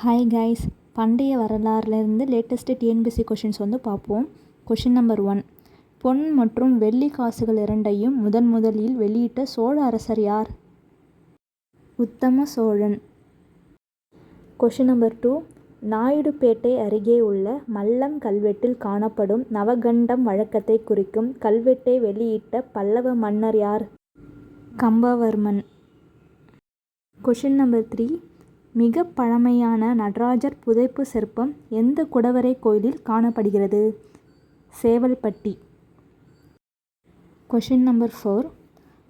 Hi guys பண்டைய வரலாறுலேருந்து latest TNPSC questions வந்து பார்ப்போம். கொஷின் நம்பர் ஒன் பொன் மற்றும் வெள்ளி காசுகள் இரண்டையும் முதன் முதலில் வெளியிட்ட சோழ அரசர் யார்? Uttama Cholan. Question number two Naidupettai அருகே உள்ள மல்லம் கல்வெட்டில் காணப்படும் நவகண்டம் வழக்கத்தை குறிக்கும் கல்வெட்டை வெளியிட்ட பல்லவ மன்னர் யார்? கம்பவர்மன். கொஷின் நம்பர் த்ரீ மிக பழமையான நடராஜர் புதைப்பு சிற்பம் எந்த குடவரை கோயிலில் காணப்படுகிறது? சேவல்பட்டி. கொஷின் நம்பர் ஃபோர்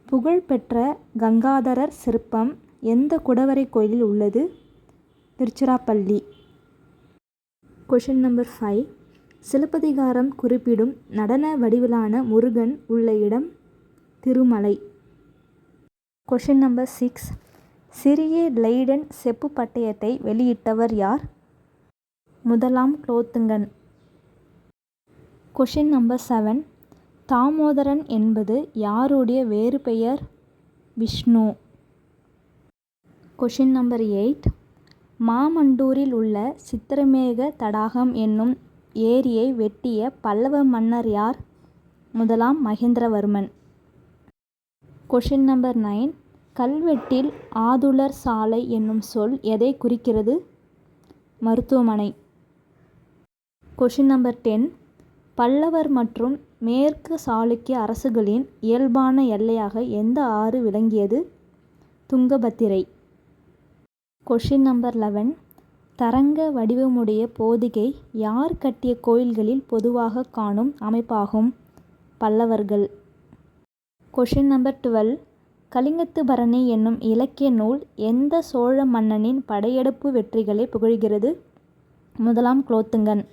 புகழ்பெற்ற கங்காதரர் சிற்பம் எந்த குடவரை கோயிலில் உள்ளது? Tiruchirappalli. Question number five Silappatikaram குறிப்பிடும் நடன வடிவிலான முருகன் உள்ள இடம் திருமலை. கொஷின் நம்பர் சிக்ஸ் சிறிய லெய்டன் செப்பு பட்டயத்தை வெளியிட்டவர் யார்? முதலாம் Kulothungan. Question number seven Damodaran என்பது யாருடைய வேறு பெயர்? விஷ்ணு. கொஷின் நம்பர் எயிட் மாமண்டூரில் உள்ள சித்திரமேக தடாகம் என்னும் ஏரியை வெட்டிய பல்லவ மன்னர் யார்? முதலாம் மகேந்திரவர்மன். கொஷின் நம்பர் நைன் கல்வெட்டில் ஆதுலர் சாலை என்னும் சொல் எதை குறிக்கிறது? மருத்துவமனை. கொஷின் நம்பர் டென் பல்லவர் மற்றும் மேற்கு சாளுக்கிய அரசுகளின் இயல்பான எல்லையாக எந்த ஆறு விளங்கியது? துங்கபத்திரை. கொஷின் நம்பர் லெவன் தரங்க வடிவமுடைய போதிகை யார் கட்டிய கோயில்களில் பொதுவாக காணும் அமைப்பாகும்? பல்லவர்கள். கொஷின் நம்பர் டுவெல் கலிங்கத்து பரணி என்னும் இலக்கிய நூல் எந்த சோழ மன்னனின் படையெடுப்பு வெற்றிகளை புகழ்கிறது? முதலாம் குலோத்துங்கன்.